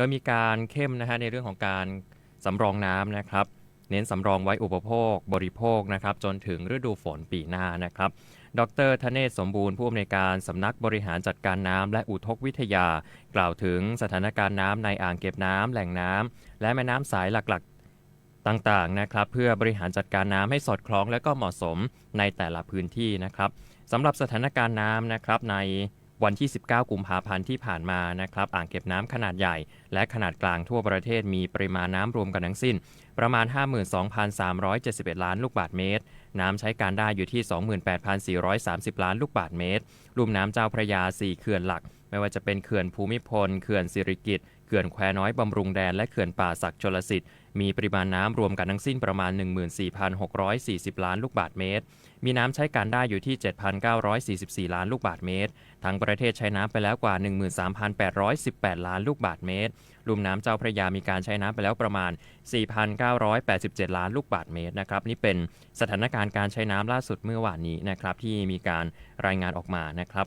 โดยมีการเข้มนะฮะในเรื่องของการสำรองน้ำนะครับ เน้นสำรองไว้อุปโภคบริโภคนะครับ จนถึงฤดูฝนปีหน้านะครับ ดรธเนศสมบูรณ์ผู้อำนวยการสำนักบริหารจัดการน้ำและอุทกวิทยา กล่าวถึงสถานการณ์น้ำในอ่างเก็บน้ำแหล่งน้ำและแม่น้ำสายหลักๆต่างๆนะครับ เพื่อบริหารจัดการน้ำให้สอดคล้องและก็เหมาะสมในแต่ละพื้นที่นะครับสำหรับสถานการณ์น้ำนะครับใน วันที่ 19 กุมภาพันธ์ที่ผ่านมานะครับอ่างเก็บน้ำขนาดใหญ่ และขนาดกลางทั่วประเทศมีปริมาณน้ำรวมกันทั้งสิ้น ประมาณ 52,371 ล้านลูกบาศก์เมตร น้ำใช้การได้อยู่ที่ 28,430 ล้านลูกบาศก์เมตร ลุ่มน้ำเจ้าพระยา 4 เขื่อนหลัก ไม่ว่าจะเป็นเขื่อนภูมิพล เขื่อนสิริกิติ์เขื่อนแควน้อยบำรุงแดน และเขื่อนป่าศักดิ์ชลสิทธิ์ มีปริมาณน้ำรวมกันทั้งสิ้นประมาณ 14,640 ล้านลูกบาศก์เมตร มีน้ำใช้การได้อยู่ที่ 7,944 ล้านลูกบาศก์เมตร ทั้งประเทศใช้น้ำไปแล้วกว่า 13,818 ล้านลูกบาศก์เมตร ลุ่มน้ำเจ้าพระยามีการใช้น้ำไปแล้วประมาณ 4,987 ล้านลูกบาศก์เมตรนะครับนี่เป็นสถานการณ์การใช้น้ำล่าสุดเมื่อวานนี้นะครับที่มีการรายงานออกมานะครับ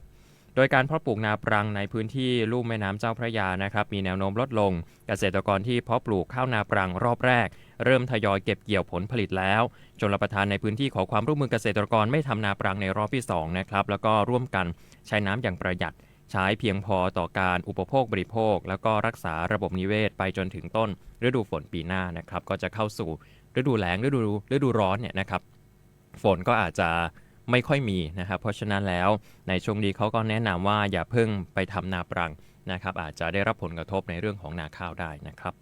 โดยการเพาะปลูกนาปรังในพื้นที่ลุ่มแม่น้ำเจ้าพระยานะครับมีแนวโน้มลดลง เกษตรกรที่เพาะปลูกข้าวนาปรังรอบแรก เริ่มทยอยเก็บเกี่ยวผลผลิตแล้วจนรับประทานในพื้นที่ขอความร่วมมือเกษตรกรไม่ทำนาปรังในรอบที่2นะครับแล้วก็ร่วมกันใช้น้ำอย่างประหยัด ใช้เพียงพอต่อการอุปโภคบริโภค แล้วก็รักษาระบบนิเวศ ไปจนถึงต้น ฤดูฝนปีหน้านะครับก็จะเข้าสู่ฤดูแล้งฤดูฤดูร้อนเนี่ยนะครับฝนก็อาจจะ ไม่ค่อยมีนะครับ เพราะฉะนั้นแล้วในช่วงนี้เขาก็แนะนำว่าอย่าเพิ่งไปทำนาปรังนะครับ อาจจะได้รับผลกระทบในเรื่องของนาข้าวได้นะครับ